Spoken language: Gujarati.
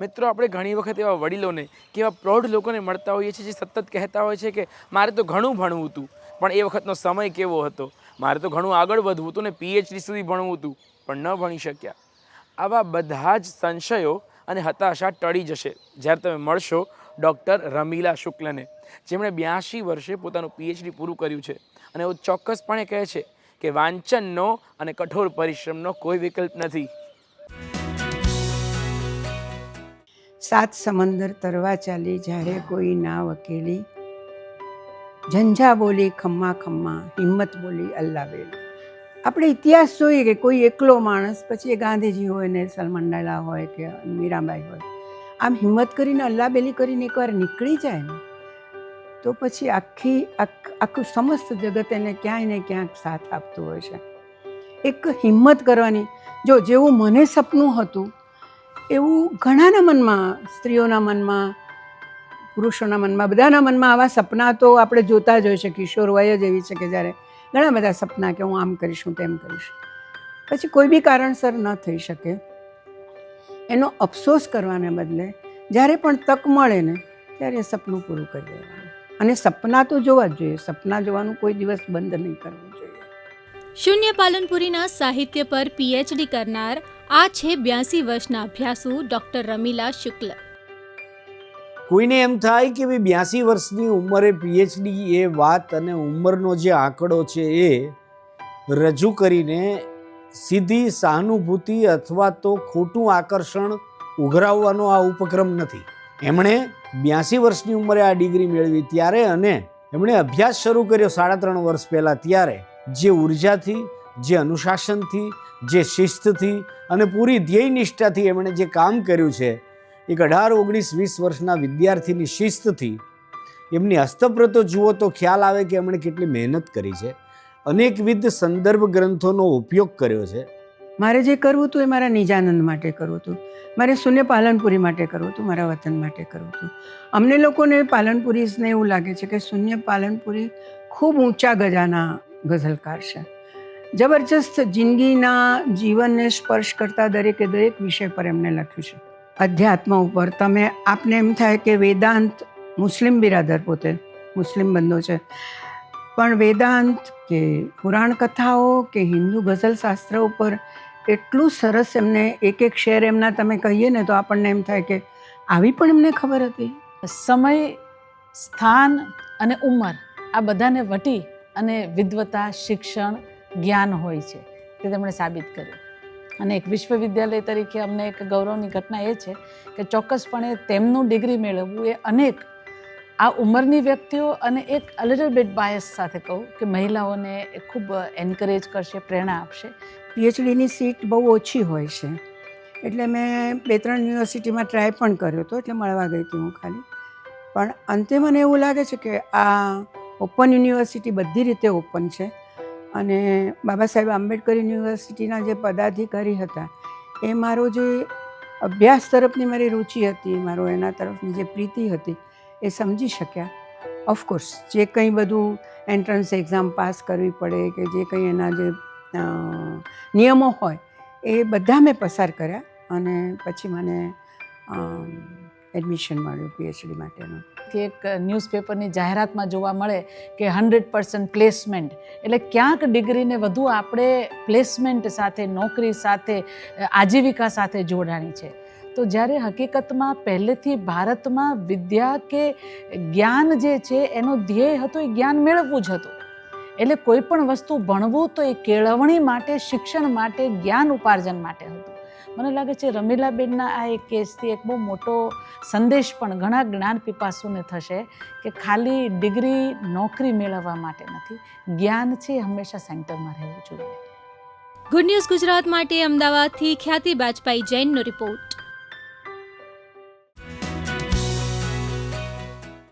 મિત્રો, આપણે ઘણી વખત એવા વડીલોને કે એવા પ્રૌઢ લોકોને મળતા હોઈએ છીએ જે સતત કહેતા હોય છે કે મારે તો ઘણું ભણવું હતું, પણ એ વખતનો સમય કેવો હતો? મારે તો ઘણું આગળ વધવું હતું ને પીએચડી સુધી ભણવું હતું, પણ ન ભણી શક્યા. આવા બધા જ સંશયો અને હતાશા ટળી જશે. જ્યારે તમે મળશો ડૉક્ટર રમીલા શુક્લને, જેમણે બ્યાસી વર્ષે પોતાનું પીએચડી પૂરું કર્યું છે. અને એવું ચોક્કસપણે કહે છે કે વાંચનનો અને કઠોર પરિશ્રમનો કોઈ વિકલ્પ નથી. સાત સમંદર તરવા ચાલી જ્યારે કોઈ ના વકેલી ઝંઝા બોલી, ખમ્મા ખમ્મા, હિંમત બોલી અલ્લા વેલી આપણે ઇતિહાસ જોઈએ કે કોઈ એકલો માણસ, પછી એ ગાંધીજી હોય ને સલમાન ડાલા હોય કે મીરાબાઈ હોય, આમ હિંમત કરીને અલ્લા બેલી કરીને એકવાર નીકળી જાય ને, તો પછી આખી, આખું સમસ્ત જગત એને ક્યાંય ને ક્યાંક સાથ આપતું હોય છે. એક હિંમત કરવાની, જો જેવું મને સપનું હતું એવું ઘણાના મનમાં, સ્ત્રીઓના મનમાં, પુરુષોના મનમાં, બધાના મનમાં આવા સપના તો આપણે જોતા જ હોય છે. કિશોર વય જ એવી છે કે જ્યારે ઘણા બધા સપના કે હું આમ કરીશ, હું તેમ કરીશ. પછી કોઈ બી કારણસર ન થઈ શકે. એનો અફસોસ કરવાને બદલે જ્યારે પણ તક મળે ને, ત્યારે સપનું પૂરું કરી દેવાનું. અને સપના તો જોવા જ જોઈએ. સપના જોવાનું કોઈ દિવસ બંધ નહીં કરવું જોઈએ. શૂન્ય પાલનપુરીના સાહિત્ય પર પીએચડી કરનાર આ છે બ્યાસી વર્ષના અભ્યાસુ ડોક્ટર રમીલા શુક્લ. કોઈને એમ થાય કે ભાઈ બ્યાસી વર્ષની ઉંમરે પીએચડી એ વાત અને ઉંમરનો જે આંકડો છે એ રજૂ કરીને સીધી સહાનુભૂતિ અથવા તો ખોટું આકર્ષણ ઉઘરાવવાનો આ ઉપક્રમ નથી. એમણે બ્યાસી વર્ષની ઉંમરે આ ડિગ્રી મેળવી ત્યારે અને એમણે અભ્યાસ શરૂ કર્યો સાડા ત્રણ વર્ષ પહેલાં ત્યારે, જે ઉર્જાથી જે અનુશાસનથી, જે શિસ્તથી અને પૂરી ધ્યેય નિષ્ઠાથી એમણે જે કામ કર્યું છે, એક અઢાર, ઓગણીસ, વીસ વર્ષના વિદ્યાર્થીની શિસ્તથી, એમની હસ્તપ્રતો જુઓ તો ખ્યાલ આવે કે એમણે કેટલી મહેનત કરી છે. અનેકવિધ સંદર્ભ ગ્રંથોનો ઉપયોગ કર્યો છે. મારે જે કરવું હતું એ મારા નિજાનંદ માટે કરવું હતું. મારે શૂન્ય પાલનપુરી માટે કરવું હતું, મારા વતન માટે કરવું હતું. અમને લોકોને પાલનપુરીને એવું લાગે છે કે શૂન્ય પાલનપુરી ખૂબ ઊંચા ગજાના ગઝલકાર છે. જબરજસ્ત જિંદગીના જીવનને સ્પર્શ કરતા દરેકે દરેક વિષય પર એમને લખ્યું છે. અધ્યાત્મ ઉપર તમે આપને એમ થાય કે વેદાંત મુસ્લિમ બિરાદર પોતે, મુસ્લિમ બંધો છે. પણ વેદાંત કે પુરાણ કથાઓ કે હિન્દુ ગઝલ શાસ્ત્ર ઉપર એટલું સરસ એમને એક એક શેર એમના તમે કહીએ ને તો આપણને એમ થાય કે આવી પણ એમને ખબર હતી. સમય, સ્થાન અને ઉંમર આ બધાને વટી અને વિદ્વતા શિક્ષણ જ્ઞાન હોય છે, તે તેમણે સાબિત કર્યું. અને એક વિશ્વવિદ્યાલય તરીકે અમને એક ગૌરવની ઘટના એ છે કે ચોક્કસપણે તેમનું ડિગ્રી મેળવવું એ અનેક, આ ઉંમરની વ્યક્તિઓ અને એક અલિટલ બિટ બાયસ સાથે કહું કે મહિલાઓને ખૂબ એન્કરેજ કરશે, પ્રેરણા આપશે. પીએચડીની સીટ બહુ ઓછી હોય છે. એટલે મેં બે ત્રણ યુનિવર્સિટીમાં ટ્રાય પણ કર્યો હતો એટલે મળવા ગઈ હતી હું ખાલી. પણ અંતે મને એવું લાગે છે કે આ ઓપન યુનિવર્સિટી બધી રીતે ઓપન છે. અને બાબા સાહેબ આંબેડકર યુનિવર્સિટીના જે પદાધિકારી હતા, એ મારો જે અભ્યાસ તરફની મારી રુચિ હતી, મારો એના તરફની જે પ્રીતિ હતી, એ સમજી શક્યા. ઓફકોર્સ જે કંઈ બધું એન્ટ્રન્સ એક્ઝામ પાસ કરવી પડે કે જે કંઈ એના જે નિયમો હોય, એ બધા મેં પસાર કર્યા અને પછી મને એડમિશન મળ્યું પીએચડી માટેનું. કે એક ન્યૂઝપેપરની જાહેરાતમાં જોવા મળે કે હંડ્રેડ પર્સન્ટ પ્લેસમેન્ટ એટલે ક્યાંક ડિગ્રીને વધુ આપણે પ્લેસમેન્ટ સાથે, નોકરી સાથે, આજીવિકા સાથે જોડાણી છે. તો જ્યારે હકીકતમાં પહેલેથી ભારતમાં વિદ્યા કે જ્ઞાન જે છે, એનો ધ્યેય હતો એ જ્ઞાન મેળવવું જ હતું. એટલે કોઈ પણ વસ્તુ ભણવું તો એ કેળવણી માટે, શિક્ષણ માટે, જ્ઞાન ઉપાર્જન માટે હતું. મને લાગે છે રમીલાબેનના આ એક કેસથી એક બહુ મોટો સંદેશ પણ ઘણા જ્ઞાન પીપાસુને થશે કે ખાલી ડિગ્રી નોકરી મેળવવા માટે નથી, જ્ઞાન છે હંમેશા સેન્ટરમાં રહેવું જોઈએ. ગુડ ન્યૂઝ ગુજરાત માટે અમદાવાદથી ખ્યાતિ બાજપાઈ જૈનનો રિપોર્ટ.